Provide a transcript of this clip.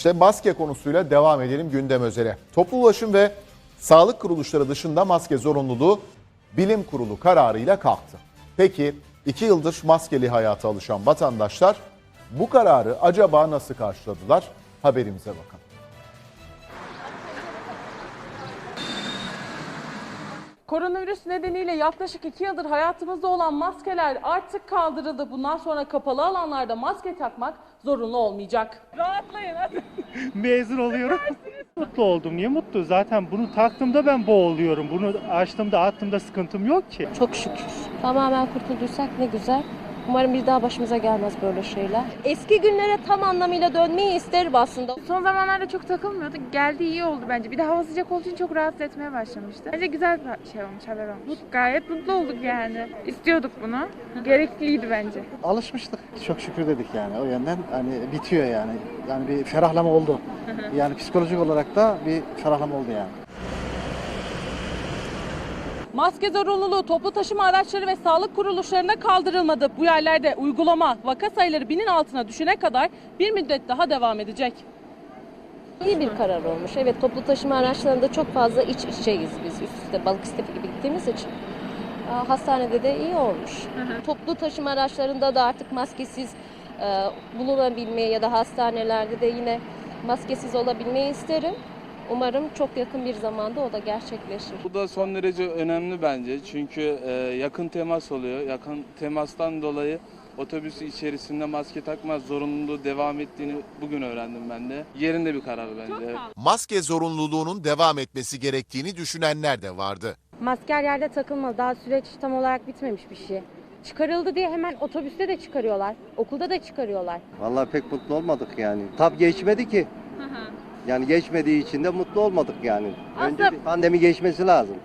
İşte maske konusuyla devam edelim gündem özele. Toplu ulaşım ve sağlık kuruluşları dışında maske zorunluluğu bilim kurulu kararıyla kalktı. Peki iki yıldır maskeli hayata alışan vatandaşlar bu kararı acaba nasıl karşıladılar? Haberimize bakalım. Koronavirüs nedeniyle yaklaşık iki yıldır hayatımızda olan maskeler artık kaldırıldı. Bundan sonra kapalı alanlarda maske takmak zorunlu olmayacak. Rahatlayın hadi. mezun oluyorum. Mutlu oldum. Niye mutlu? Zaten bunu taktığımda ben boğuluyorum. Bunu açtığımda attığımda sıkıntım yok ki. Çok şükür. Tamamen kurtulduysak ne güzel. Umarım bir daha başımıza gelmez böyle şeyler. Eski günlere tam anlamıyla dönmeyi isterim aslında. Son zamanlarda çok takılmıyorduk. Geldi iyi oldu bence. Bir de hava sıcak olduğu için çok rahatsız etmeye başlamıştı. Bence güzel bir şey olmuş, haber olmuş. Gayet mutlu olduk yani. İstiyorduk bunu. Gerekliydi bence. alışmıştık. Çok şükür dedik yani. O yönden hani bitiyor yani. Yani bir ferahlama oldu. Yani psikolojik olarak da bir ferahlama oldu yani. Maske zorunluluğu toplu taşıma araçları ve sağlık kuruluşlarına kaldırılmadı. Bu yerlerde uygulama vaka sayıları binin altına düşene kadar bir müddet daha devam edecek. İyi bir karar olmuş. Evet toplu taşıma araçlarında çok fazla iç içeyiz biz üst üste balık istefi gibi gittiğimiz için. Hastanede de iyi olmuş. Toplu taşıma araçlarında da artık maskesiz bulunabilmeyi ya da hastanelerde de yine maskesiz olabilmeyi isterim. Umarım çok yakın bir zamanda o da gerçekleşir. Bu da son derece önemli bence çünkü e, yakın temas oluyor. Yakın temastan dolayı otobüs içerisinde maske takma zorunluluğu devam ettiğini bugün öğrendim ben de. Yerinde bir karar bence. maske zorunluluğunun devam etmesi gerektiğini düşünenler de vardı. Maske her yerde takılmalı. Daha süreç tam olarak bitmemiş bir şey. Çıkarıldı diye hemen otobüste de çıkarıyorlar. Okulda da çıkarıyorlar. Vallahi pek mutlu olmadık yani. Tab geçmedi ki. Yani geçmediği için de mutlu olmadık yani. Önce Aslında- bir pandemi geçmesi lazım.